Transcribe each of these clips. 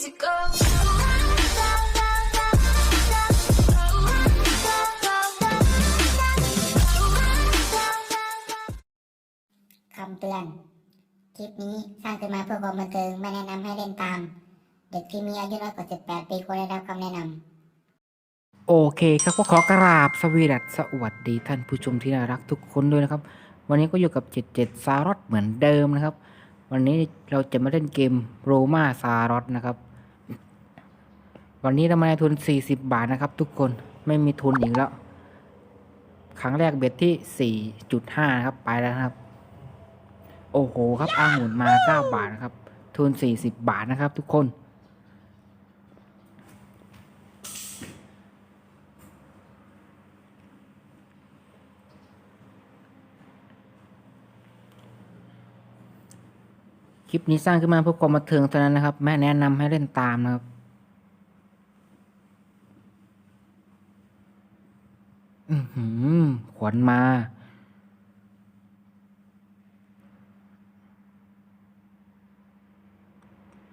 easy go. คำเตือนคลิปนี้สร้างขึ้นมาเพื่อความบันเทิงไม่แนะนำให้เล่นตาม เด็กที่มีอายุน้อยกว่า 18 ปีควรได้รับคำแนะนำโอเคครับก็ขอกราบสวีดัสสวัสดีท่านผู้ชมที่น่ารักทุกคนด้วยนะครับ วันนี้ก็อยู่กับ 77 ซารอตเหมือนเดิมนะครับ วันนี้เราจะมาเล่นเกมโรมาซารอตนะครับ วันนี้เรามาในทุน 40 บาทนะครับ ทุกคนไม่มีทุนอีกแล้ว ครั้งแรกเบ็ดที่ 4.5 นะครับ ไปแล้วครับ โอ้โหครับอ้างหมุนมา 9 บาทนะครับ ทุน 40 บาทนะครับ ทุกคนคลิปนี้สร้างขึ้นมาเพื่อความบันเทิงเท่านั้นนะครับ แม่แนะนำให้เล่นตามนะครับ อือหื อขวัญมา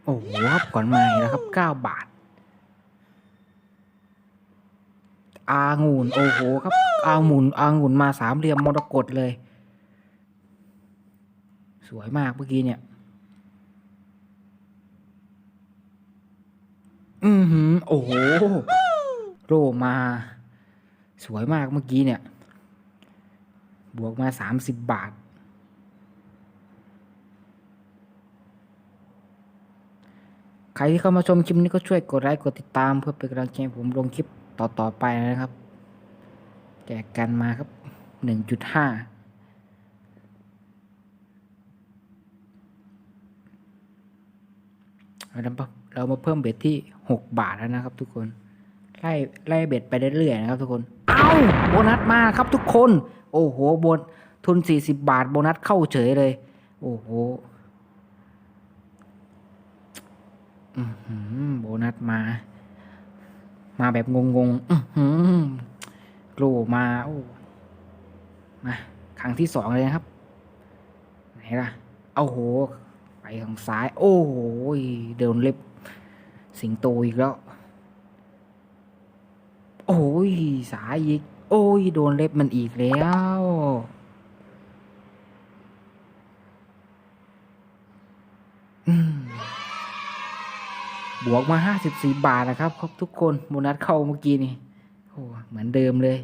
โอ้โหครับขวัญมาแล้วครับเก้าบาท อางุ่นโอ้โหครับ อางุ่นอางุ่นมาสามเหลี่ยมมรกตเลย สวยมากเมื่อกี้เนี่ยอือหือ โอ้โห โรมา สวยมากเมื่อกี้เนี่ย บวกมาสามสิบบาท ใครที่เข้ามาชมคลิปนี้ก็ช่วยกดไลค์กดติดตามเพื่อเป็นกำลังใจให้ผมลงคลิปต่อๆไปนะครับ แจกกันมาครับหนึ่งจุดห้าเรามาเพิ่มเบ็ดที่หกบาทแล้วนะครับทุกคน ไล่ไล่เบ็ดไปเรื่อยๆนะครับทุกคน เอาโบนัสมาครับทุกคน โอ้โหโบนทุนสี่สิบบาท โบนัสเข้าเฉยเลย โอ้โหโบนัสมา มาแบบงงๆอือหือโกรมาโอ้มาครั้งที่สองเลยนะครับ ไหนล่ะ เอาโห ไปทางซ้าย โอ้โหเดินเล็บ สิงโตอีกแล้ว โอ้ยสายอีก โอ้ยโดนเล็บมันอีกแล้ว บวกมาห้าสิบสี่บาทนะครับครับทุกคนโบนัสเข้าเมื่อกี้นี่โอ้เหมือนเดิมเลย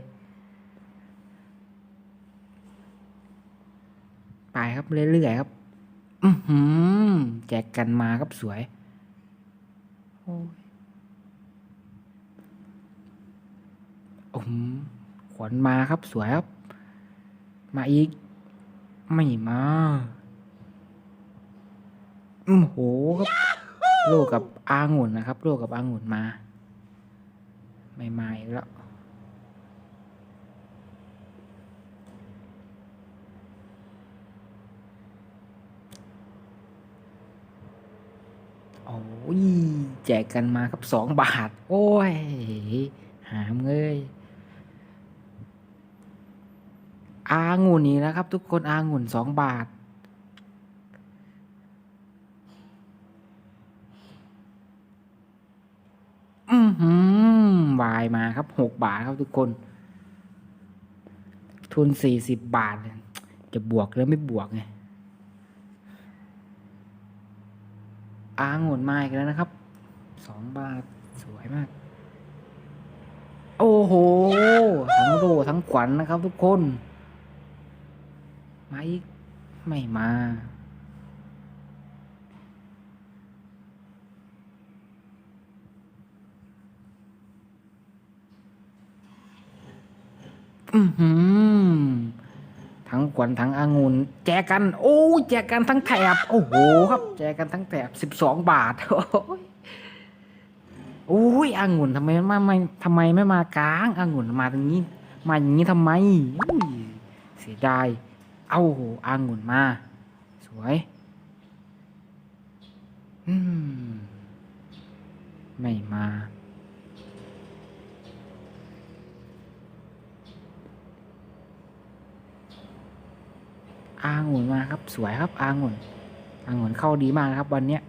ไปครับเรื่อยๆครับ อือหือแจกกันมาครับสวย โอ้ย อืมขวัญมาครับสวยครับ มาอีก ไม่มาอืมโหครับโลกกับอางุ่นนะครับ โลกกับอางุ่นมา ไม่มาอีกแล้วโอ้ยแจกกันมาครับสองบาท โอ้ย หามเงย อางุ่นนี่นะครับ ทุกคนอางุ่นสองบาท อือหือวายมาครับหกบาทครับทุกคน ทุนสี่สิบบาทเนี่ยจะบวกแล้วไม่บวกไงอางุ่นมาอีกแล้วนะครับสองบาทสวยมาก โอ้โห ทั้งโลทั้งขวัญนะครับทุกคน มาอีก ไม่มา อือหือ ทั้งขวัญทั้งองุ่นแจกกัน โอ้แจกกันทั้งแถบ โอ้โห ครับ แจกกันทั้งแถบสิบสองบาท โอ้ยโอ้ยองุ่นทำไมไม่ไม่ทำไมไม่มากลางองุ่นมาตรงนี้ มาอย่างนี้ทำไมเสียดาย เอาโหองุ่นมา สวย อืม ไม่มา อางุ่นมาครับ สวยครับ อางุ่นอางุ่นเข้าดีมากครับ วันเนี้ย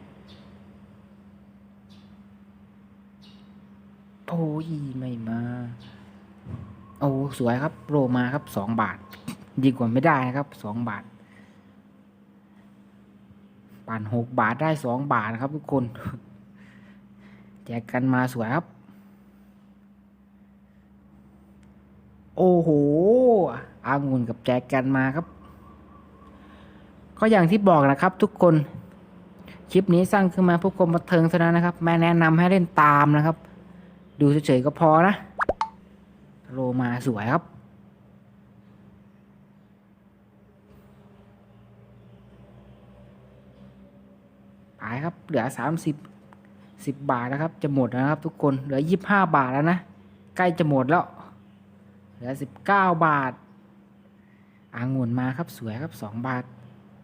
โอ้ยไม่มา โอ้สวยครับ โรมาครับสองบาท ดีกว่าไม่ได้นะครับสองบาท ปั่นหกบาทได้สองบาทนะครับทุกคน แจกกันมาสวยครับ โอ้โหอางุ่นกับแจกกันมาครับ ก็อย่างที่บอกนะครับทุกคนคลิปนี้สร้างขึ้นมาเพื่อความบันเทิงเท่านั้นนะครับไม่แนะนำให้เล่นตามนะครับ ดูเฉยๆก็พอนะโลมาสวยครับ ขายครับเหลือสามสิบสิบบาทนะครับ จะหมดแล้วนะครับ ทุกคนเหลือยี่บห้าบาทแล้วนะใกล้จะหมดแล้ว เหลือสิบเก้าบาทอางุ่นมาครับสวยครับสองบาท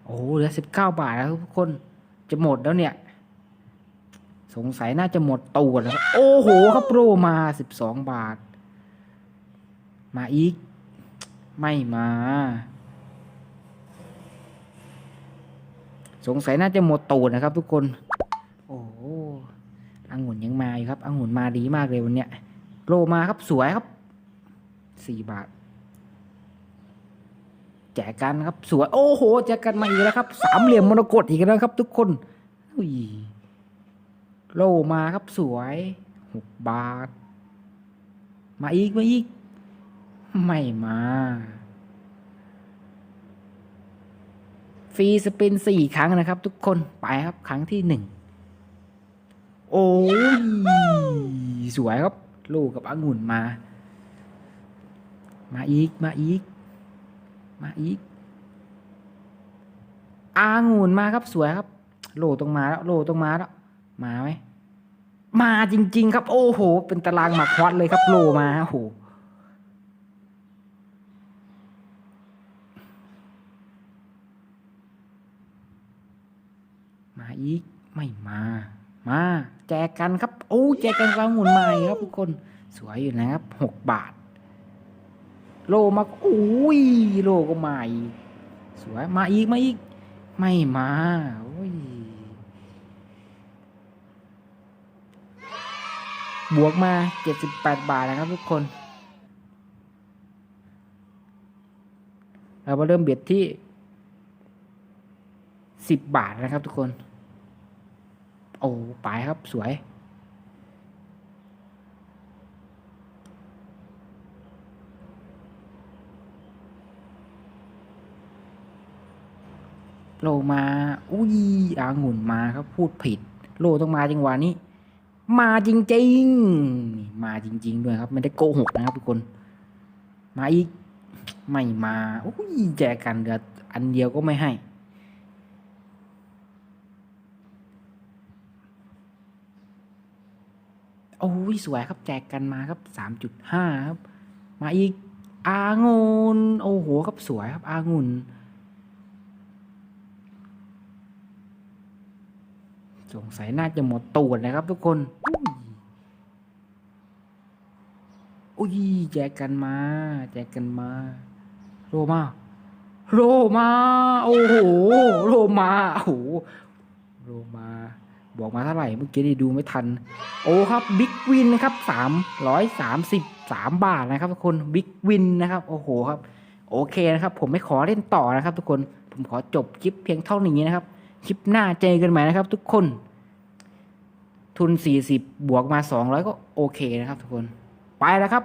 โอ้เหลือสิบเก้าบาทแล้วทุกคนจะหมดแล้วเนี่ย สงสัยน่าจะหมดตูดแล้วโอ้โหครับโปรมาสิบสองบาท มาอีก ไม่มา สงสัยน่าจะหมดตูดนะครับ ทุกคน โอ้โหองุ่นยังมาอยู่ครับองุ่นมาดีมากเลยวันเนี้ยโลมาครับสวยครับสี่บาท แจกกันครับ สวย โอ้โห แจกกันมาอีกแล้วครับ สามเหลี่ยมมรกตอีกแล้วครับ ทุกคนอุ้ยโลมาครับสวยหกบาท มาอีกมาอีก ไม่มา รีสปินสี่ครั้งนะครับ ทุกคนไปครับครั้งที่หนึ่งโอ้ยสวยครับ ลูกกับองุ่นมา มาอีกมาอีก มาอีกอางุ่นมาครับสวยครับ โลต้องมาแล้ว โลต้องมาแล้ว มาไหมมาจริง ๆ ครับ โอ้โห เป็นตารางหมากควัดเลยครับ โลมาโอ้โห มาอีกไม่มา มาแจกกันครับ โอ้แจกกันกลางหมุนมาอีกครับทุกคนสวยอยู่นะครับหกบาท โลมาโอ้ยโลก็มาอีกสวยมาอีกมาอีก ไม่มาโอ้ยบวกมาเจ็ดสิบแปดบาทนะครับทุกคน เรามาเริ่มเบียดที่สิบบาทนะครับทุกคน โอ้ไปครับสวย โลมาอุ้ยอางุ่นมาครับพูดผิด โลต้องมาจังหวะนี้ มาจริงๆ มาจริง ๆ ด้วยครับ ไม่ได้โกหกนะครับทุกคน มาอีก ไม่มาอุ้ยแจกกันเดืออันเดียวก็ไม่ให้ โอ้ยสวยครับแจกกันมาครับสามจุดห้าครับ มาอีกอางุนโอ้โหครับสวยครับอางุนสงสัยน่าจะหมดตูดนะครับทุกคนอุ้ยอุ้ยแจกกันมา แจกกันมา โรมาโรมา โอ้โห โรมา โอ้โห โรมา บอกมาเท่าไหร่เมื่อกี้นี่ดูไม่ทัน โอ้ครับบิ๊กวินนะครับสามร้อยสามสิบสามบาทนะครับทุกคนบิ๊กวินนะครับโอ้โหครับโอเคนะครับ ผมไม่ขอเล่นต่อนะครับ ทุกคนผมขอจบคลิปเพียงเท่านี้นะครับคลิปหน้าเจอกันใหม่นะครับ ทุกคน ทุนสี่สิบบวกมาสองร้อยก็โอเคนะครับ ทุกคนไปแล้วครับ